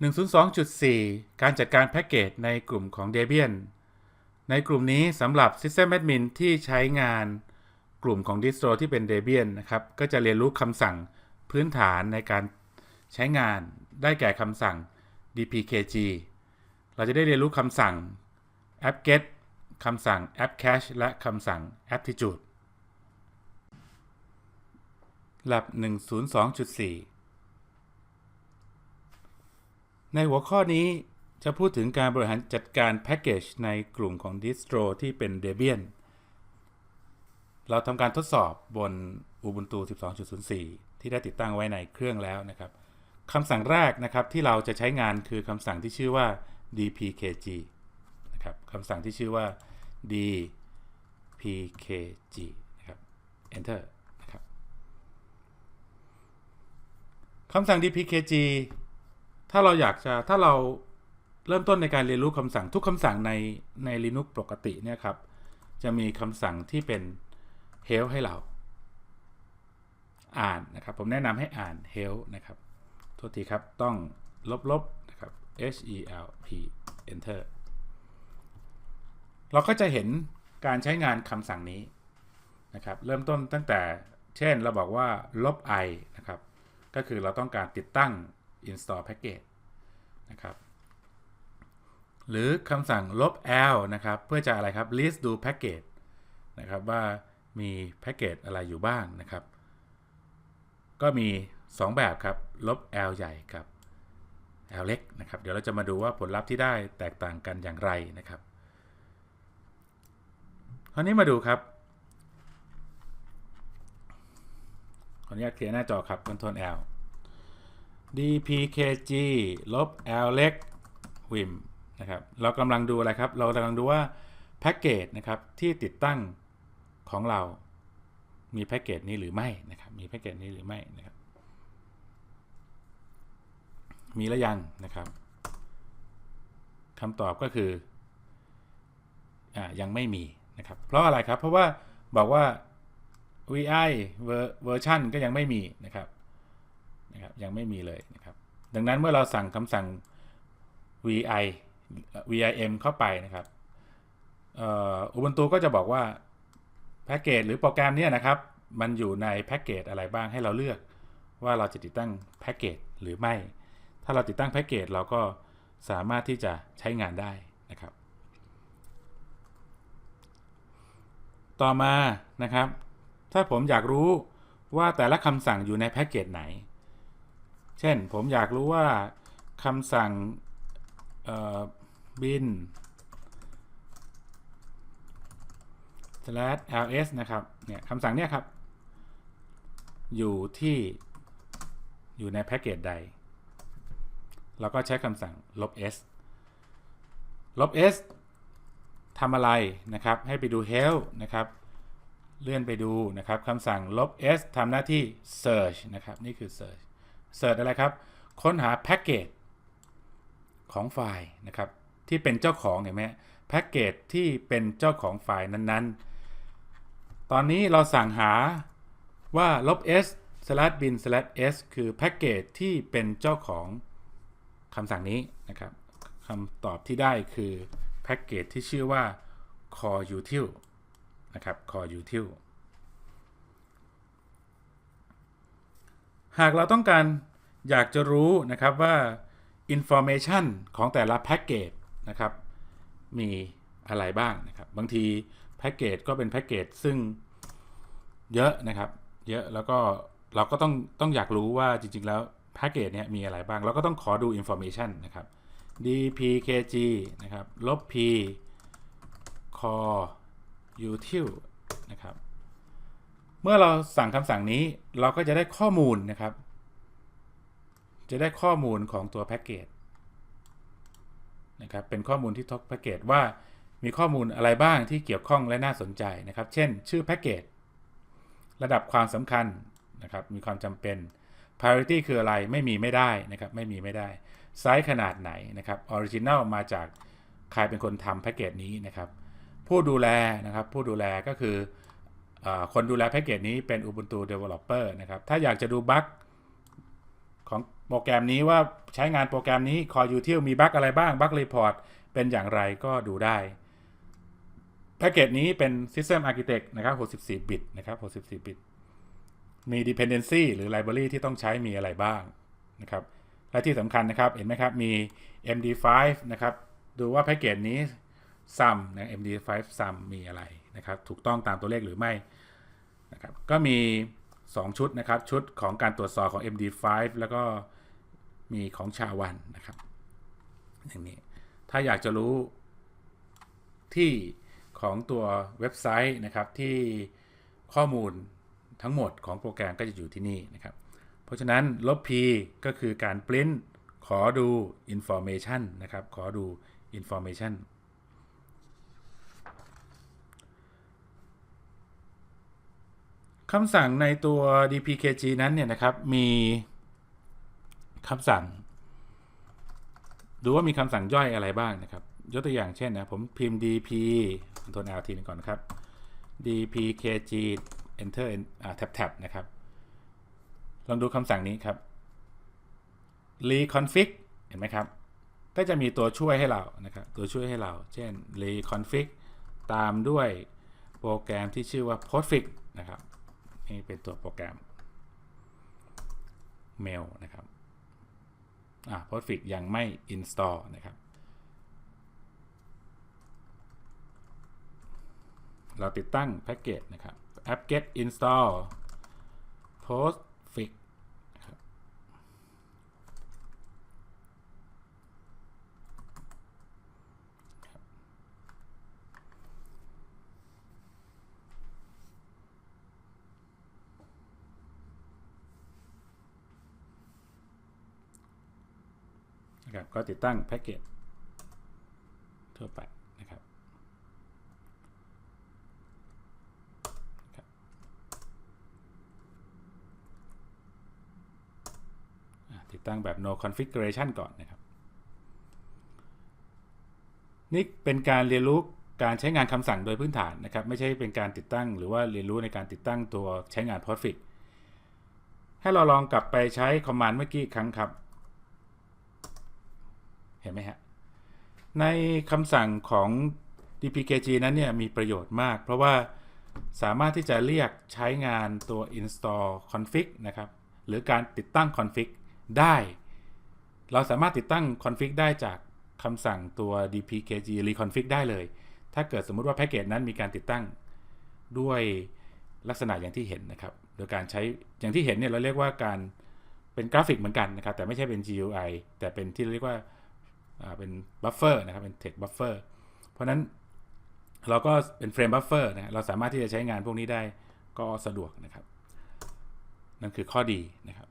102.4 การจัดการแพ็กเกจในกลุ่มของ Debian ในกลุ่มนี้สำหรับ System Admin ที่ใช้งานกลุ่มของ distro ที่เป็น Debian นะครับ ก็จะเรียนรู้คำสั่งพื้นฐานในการใช้งาน ได้แก่คำสั่ง dpkg เราจะได้เรียนรู้คำสั่ง apt-get คำสั่ง apt-cache และคำสั่ง aptitude lab 102.4 ในหัวข้อนี้จะพูดถึงการบริหารจัดการแพ็กเกจในกลุ่มของ distro ที่เป็น Debian เราทำการทดสอบบน Ubuntu 12.04 ที่ได้ติดตั้งไว้ในเครื่องแล้วนะครับคำสั่งแรกนะครับที่เราจะใช้งานคือคำสั่งที่ชื่อว่า dpkg นะครับคำสั่งที่ชื่อว่า dpkg นะครับ enter นะครับคำสั่ง dpkg ถ้าเราอยากจะถ้าเราเริ่มต้นในการเรียนรู้คำสั่งทุกคำสั่งในใน Linux ปกติเนี่ยครับ จะมีคำสั่งที่เป็น help ให้เรา อ่านนะครับ ผมแนะนำให้อ่าน help นะครับโทษทีครับต้องลบๆนะครับ h e l p enter เราก็จะเห็นการใช้งานคำสั่งนี้นะครับ เริ่มต้นตั้งแต่เช่นเราบอกว่าลบ i นะครับ ก็คือเราต้องการติดตั้ง install package นะครับหรือคำสั่งลบ l นะครับ เพื่อจะอะไรครับ list do package นะครับว่ามีแพ็กเกจอะไรอยู่บ้างนะครับ ก็มี 2 แบบครับ ลบ L ใหญ่กับ L เล็กนะครับ เดี๋ยวเราจะมาดูว่าผลลัพธ์ที่ได้แตกต่างกันอย่างไรนะครับคราวนี้มาดูครับขออนุญาตเคลียร์หน้าจอครับ Ctrl L dpkg ลบ L เล็ก vim นะครับ เรากำลังดูอะไรครับ เรากำลังดูว่าแพ็กเกจนะครับที่ติดตั้งของเรา มีแพ็กเกจนี้หรือไม่นะครับ มีแพ็กเกจนี้หรือไม่นะครับ มีแล้วยังนะครับคำตอบก็คืออยังไม่มีนะครับ เพราะอะไรครับ เพราะว่าบอกว่า vi เวอร์ชันก็ยังไม่มีนะครับ นะครับยังไม่มีเลยนะครับ ดังนั้นเมื่อเราสั่งคำสั่ง vi vim เข้าไปนะครับอุบันตูก็จะบอกว่าแพ็กเกจหรือโปรแกรมนี้นะครับ มันอยู่ในแพ็กเกจอะไรบ้างให้เราเลือก ว่าเราจะติดตั้งแพ็กเกจหรือไม่ ถ้าเราติดตั้งแพ็กเกจเราก็สามารถที่จะใช้งานได้นะครับ ต่อมานะครับ ถ้าผมอยากรู้ว่าแต่ละคำสั่งอยู่ในแพ็กเกจไหน เช่นผมอยากรู้ว่าคำสั่งบิน slash ls นะครับ เนี่ยคำสั่งเนี่ยครับ อยู่ที่อยู่ในแพ็กเกจใด เราก็ใช้คำสั่งลบ s ลบ s ทำอะไรนะครับ ให้ไปดู help นะครับ เลื่อนไปดูนะครับคำสั่งลบ s ทำหน้าที่ search นะครับ นี่คือ search search อะไรครับ ค้นหาแพ็กเกจของไฟล์นะครับ ที่เป็นเจ้าของเห็นไหมแพ็กเกจที่เป็นเจ้าของไฟล์นั้นๆ ตอนนี้เราสั่งหาว่าลบ s slash bin slash s คือแพ็กเกจที่เป็นเจ้าของคำสั่งนี้นะครับคำตอบที่ได้คือแพ็กเกจที่ชื่อว่า core util นะครับ core util หากเราต้องการอยากจะรู้นะครับว่า information ของแต่ละแพ็กเกจนะครับ มีอะไรบ้างนะครับ บางทีแพ็กเกจก็เป็นแพ็กเกจซึ่งเยอะนะครับ เยอะแล้วก็เราก็ต้องต้องอยากรู้ว่าจริง ๆ แล้วแพ็กเกจเนี้ยมีอะไรบ้าง เราก็ต้องขอดู information นะครับ dpkg นะครับลบ p core util นะครับ เมื่อเราสั่งคำสั่งนี้เราก็จะได้ข้อมูลนะครับ จะได้ข้อมูลของตัวแพ็กเกจนะครับเป็นข้อมูลที่ท็อกแพ็กเกจว่ามีข้อมูลอะไรบ้างที่เกี่ยวข้องและน่าสนใจนะครับ เช่น ชื่อแพ็กเกจระดับความสำคัญนะครับ มีความจำเป็น priority คืออะไรไม่มีไม่ได้นะครับ ไม่มีไม่ได้ไซส์ขนาดไหนนะครับ original มาจากใครเป็นคนทำแพ็กเกจนี้นะครับ ผู้ดูแลนะครับ ผู้ดูแลก็คือ คนดูแลแพ็กเกจนี้เป็น Ubuntu Developer นะครับ ถ้าอยากจะดูบั๊กของโปรแกรมนี้ว่าใช้งานโปรแกรมนี้ Core Util มีบั๊กอะไรบ้างบั๊กรีพอร์ตเป็นอย่างไรก็ดูได้ แพ็กเกจนี้เป็น System Architect นะครับ 64 บิตนะครับ 64 บิต มี dependency หรือ library ที่ต้องใช้มีอะไรบ้างนะครับ และที่สำคัญนะครับ เห็นไหมครับ มี MD5 นะครับ ดูว่าแพ็กเกจนี้ sum นะ MD5 sum มีอะไร นะครับถูกต้องตามตัวเลขหรือไม่นะครับก็มี 2 ชุดนะครับชุดของการตรวจสอบของ MD5 แล้วก็มีของชาวันนะครับอย่างนี้ถ้าอยากจะรู้ที่ของตัวเว็บไซต์นะครับที่ข้อมูลทั้งหมดของโปรแกรมก็จะอยู่ที่นี่นะครับ เพราะฉะนั้นลบ p ก็คือการ print ขอดู information นะครับ ขอดู information คำสั่งในตัว dpkg นั้นเนี่ยนะครับมีคำสั่ง ดูว่ามีคำสั่งย่อยอะไรบ้างนะครับ ยกตัวอย่างเช่นนะผมพิมพ์ dp ตัว lt ก่อนนะครับ dpkg enter อ่า tab tab นะครับ ลองดูคำสั่งนี้ครับ reconfig เห็นไหมครับ ก็จะมีตัวช่วยให้เรานะครับ ตัวช่วยให้เรา เช่น reconfig ตามด้วยโปรแกรมที่ชื่อว่า postfix นะครับ นี่เป็นตัวโปรแกรม mail นะครับอ่า postfix ยังไม่ install นะครับ เราติดตั้งแพ็กเกจนะครับ apt-get install post นะครับ นะครับก็ติดตั้งแพ็กเกจทั่วไปนะครับติดตั้งแบบ no configuration ก่อนนะครับ นี่เป็นการเรียนรู้การใช้งานคำสั่งโดยพื้นฐานนะครับ ไม่ใช่เป็นการติดตั้ง หรือว่าเรียนรู้ในการติดตั้งตัวใช้งาน postfix ให้เราลองกลับไปใช้คอมมานด์เมื่อกี้อีกครั้งครับ เห็นไหมฮะ ในคำสั่งของ dpkg นั้นเนี่ยมีประโยชน์มาก เพราะว่าสามารถที่จะเรียกใช้งานตัว install config นะครับ หรือการติดตั้ง config ได้ เราสามารถติดตั้ง config ได้จากคำสั่งตัว dpkg reconfig ได้เลย ถ้าเกิดสมมติว่าแพ็กเกจนั้นมีการติดตั้งด้วยลักษณะอย่างที่เห็นนะครับ โดยการใช้อย่างที่เห็นเนี่ยเราเรียกว่าการเป็นกราฟิกเหมือนกันนะครับ แต่ไม่ใช่เป็น GUI แต่เป็นที่เรียกว่า เป็นบัฟเฟอร์นะครับเป็นเทคบัฟเฟอร์เพราะนั้นเราก็เป็นเฟรมบัฟเฟอร์นะเราสามารถที่จะใช้งานพวกนี้ได้ก็สะดวกนะครับ นั่นคือข้อดีนะครับ